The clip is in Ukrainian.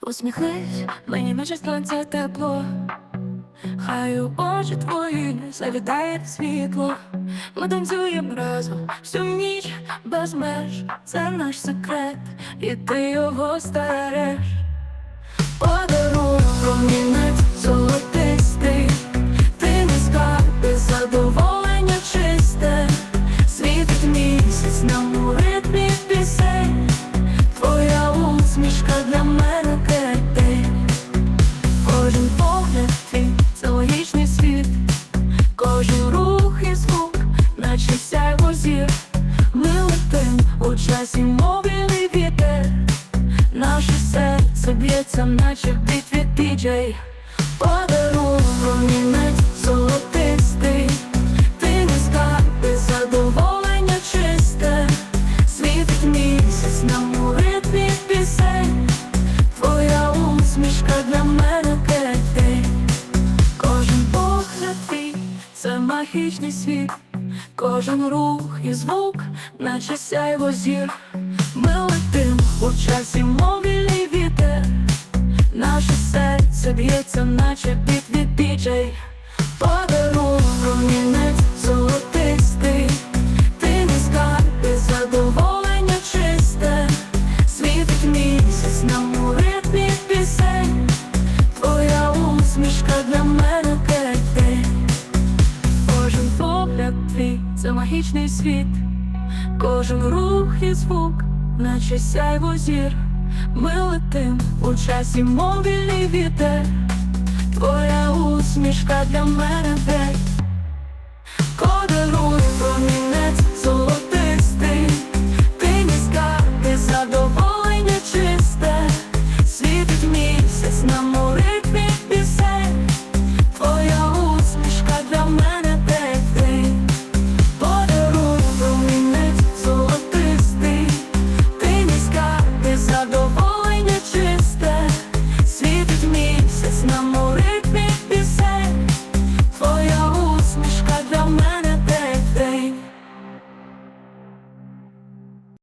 Усміхнись, мені наче сонце тепло, хай у очі твої завітає світло. Ми танцюємо разом всю ніч без меж. Це наш секрет, і ти його стереш. Наче бит від діджей. Подарунок промінець золотистий. Ти не скарби, задоволення чисте. Світить місяць нам у ритмі пісень. Твоя усмішка для мене кретень Кожен погляд твій – це магічний світ. Кожен рух і звук, наче сяйво зір. Ми летим у наче під від діджей. Подарунок золотистий. Ти не скарби, задоволення чисте. Світить місяць нам у ритмі пісень. Твоя усмішка для мене кретень Кожен погляд твій це магічний світ, кожен рух і звук, наче сяйво зір. Ми летим у часі мовільний вітер. Твоя усмішка для мене день